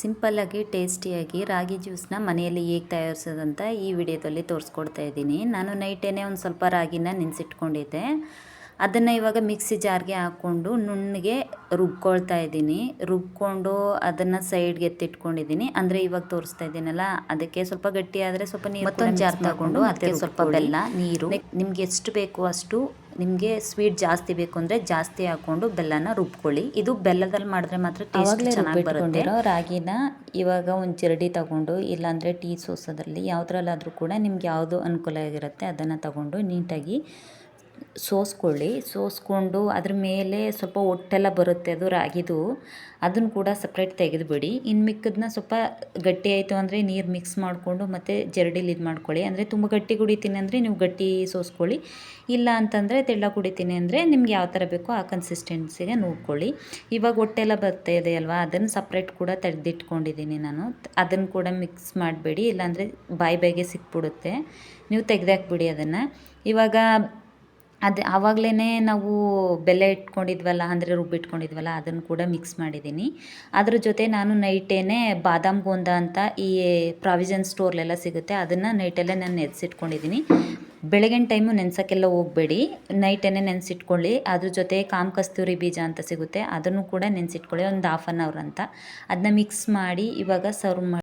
ಸಿಂಪಲ್ಲಾಗಿ ಟೇಸ್ಟಿಯಾಗಿ ರಾಗಿ ಜ್ಯೂಸನ್ನ ಮನೆಯಲ್ಲಿ ಹೇಗೆ ತಯಾರಿಸೋದಂತ ಈ ವಿಡಿಯೋದಲ್ಲಿ ತೋರಿಸ್ಕೊಡ್ತಾ ಇದ್ದೀನಿ. ನಾನು ನೈಟೇನೆ ಒಂದು ಸ್ವಲ್ಪ ರಾಗಿನ ನೆನೆಸಿಟ್ಕೊಂಡಿದ್ದೆ. ಅದನ್ನು ಇವಾಗ ಮಿಕ್ಸಿ ಜಾರ್ಗೆ ಹಾಕ್ಕೊಂಡು ನುಣ್ಣಗೆ ರುಬ್ಕೊಳ್ತಾ ಇದ್ದೀನಿ. ರುಬ್ಕೊಂಡು ಅದನ್ನು ಸೈಡ್ಗೆ ಎತ್ತಿಟ್ಕೊಂಡಿದ್ದೀನಿ. ಅಂದರೆ ಇವಾಗ ತೋರಿಸ್ತಾ ಇದ್ದೀನಲ್ಲ ಅದಕ್ಕೆ ಸ್ವಲ್ಪ ಗಟ್ಟಿ ಆದರೆ ಸ್ವಲ್ಪ ನೀರು ಮತ್ತೊಂದು ಜಾರ್ ತಗೊಂಡು ಅದಕ್ಕೆ ಸ್ವಲ್ಪ ಬೆಲ್ಲ ನೀರು. ನಿಮ್ಗೆ ಎಷ್ಟು ಬೇಕು ಅಷ್ಟು ನಿಮಗೆ ಸ್ವೀಟ್ ಜಾಸ್ತಿ ಬೇಕು ಅಂದರೆ ಜಾಸ್ತಿ ಹಾಕ್ಕೊಂಡು ಬೆಲ್ಲನ ರುಬ್ಕೊಳ್ಳಿ. ಇದು ಬೆಲ್ಲದಲ್ಲಿ ಮಾಡಿದ್ರೆ ಮಾತ್ರ ಟೇಸ್ಟ್ ಚೆನ್ನಾಗಿ ಬರುತ್ತೆ. ರಾಗಿನ ಇವಾಗ ಒಂದು ಚಿರಡಿ ತಗೊಂಡು ಇಲ್ಲಾಂದರೆ ಟೀ ಸೋಸೋದ್ರಲ್ಲಿ ಯಾವುದ್ರಲ್ಲಾದರೂ ಕೂಡ ನಿಮ್ಗೆ ಯಾವುದು ಅನುಕೂಲ ಆಗಿರುತ್ತೆ ಅದನ್ನು ತಗೊಂಡು ನೀಟಾಗಿ ಸೋಸ್ಕೊಳ್ಳಿ, ಸೋಸ್ಕೊಂಡು ಅದ್ರ ಮೇಲೆ ಸ್ವಲ್ಪ ಒಟ್ಟೆಲ್ಲ ಬರುತ್ತೆ ಅದು ರಾಗಿದು. ಅದನ್ನು ಕೂಡ ಸಪ್ರೇಟ್ ತೆಗೆದುಬಿಡಿ. ಇನ್ನು ಮಿಕ್ಕದನ್ನ ಸ್ವಲ್ಪ ಗಟ್ಟಿ ಆಯಿತು ಅಂದರೆ ನೀರು ಮಿಕ್ಸ್ ಮಾಡಿಕೊಂಡು ಮತ್ತು ಜರಡಿಲಿ ಇದು ಮಾಡ್ಕೊಳ್ಳಿ. ಅಂದರೆ ತುಂಬ ಗಟ್ಟಿ ಕುಡಿತೀನಿ ಅಂದರೆ ನೀವು ಗಟ್ಟಿ ಸೋಸ್ಕೊಳ್ಳಿ. ಇಲ್ಲ ಅಂತಂದರೆ ತೆಳ್ಳ ಕುಡಿತೀನಿ ಅಂದರೆ ನಿಮ್ಗೆ ಯಾವ ಥರ ಬೇಕೋ ಆ ಕನ್ಸಿಸ್ಟೆನ್ಸಿಗೆ ನೋಡ್ಕೊಳ್ಳಿ. ಇವಾಗ ಹೊಟ್ಟೆಲ್ಲ ಬರ್ತಾ ಇದೆ ಅಲ್ವಾ? ಅದನ್ನು ಸಪ್ರೇಟ್ ಕೂಡ ತೆಗೆದಿಟ್ಕೊಂಡಿದ್ದೀನಿ ನಾನು. ಅದನ್ನು ಕೂಡ ಮಿಕ್ಸ್ ಮಾಡಬೇಡಿ. ಇಲ್ಲಾಂದರೆ ಬಾಯಿ ಬಾಯಿಗೆ ಸಿಕ್ಬಿಡುತ್ತೆ. ನೀವು ತೆಗೆದಾಕ್ಬಿಡಿ ಅದನ್ನು. ಇವಾಗ ಅದು ಆವಾಗಲೇ ನಾವು ಬೆಲ್ಲ ಇಟ್ಕೊಂಡಿದ್ವಲ್ಲ, ಅಂದರೆ ರುಬ್ಬಿಟ್ಕೊಂಡಿದ್ವಲ್ಲ ಅದನ್ನು ಕೂಡ ಮಿಕ್ಸ್ ಮಾಡಿದ್ದೀನಿ. ಅದ್ರ ಜೊತೆ ನಾನು ನೈಟೇ ಬಾದಾಮ್ ಗೋಂದ ಅಂತ ಈ ಪ್ರಾವಿಷನ್ ಸ್ಟೋರ್ಲೆಲ್ಲ ಸಿಗುತ್ತೆ, ಅದನ್ನು ನೈಟಲ್ಲೇ ನಾನು ನೆನೆಸಿಟ್ಕೊಂಡಿದ್ದೀನಿ. ಬೆಳಗಿನ ಟೈಮು ನೆನೆಸೋಕ್ಕೆಲ್ಲ ಹೋಗಬೇಡಿ ನೈಟೇ ನೆನೆಸಿಟ್ಕೊಳ್ಳಿ. ಅದ್ರ ಜೊತೆ ಕಾಮ್ ಕಸ್ತೂರಿ ಬೀಜ ಅಂತ ಸಿಗುತ್ತೆ, ಅದನ್ನು ಕೂಡ ನೆನೆಸಿಟ್ಕೊಳ್ಳಿ, ಒಂದು ಹಾಫ್ ಆನ್ ಅವರ್ ಅಂತ. ಅದನ್ನ ಮಿಕ್ಸ್ ಮಾಡಿ ಇವಾಗ ಸರ್ವ್ ಮಾಡಿ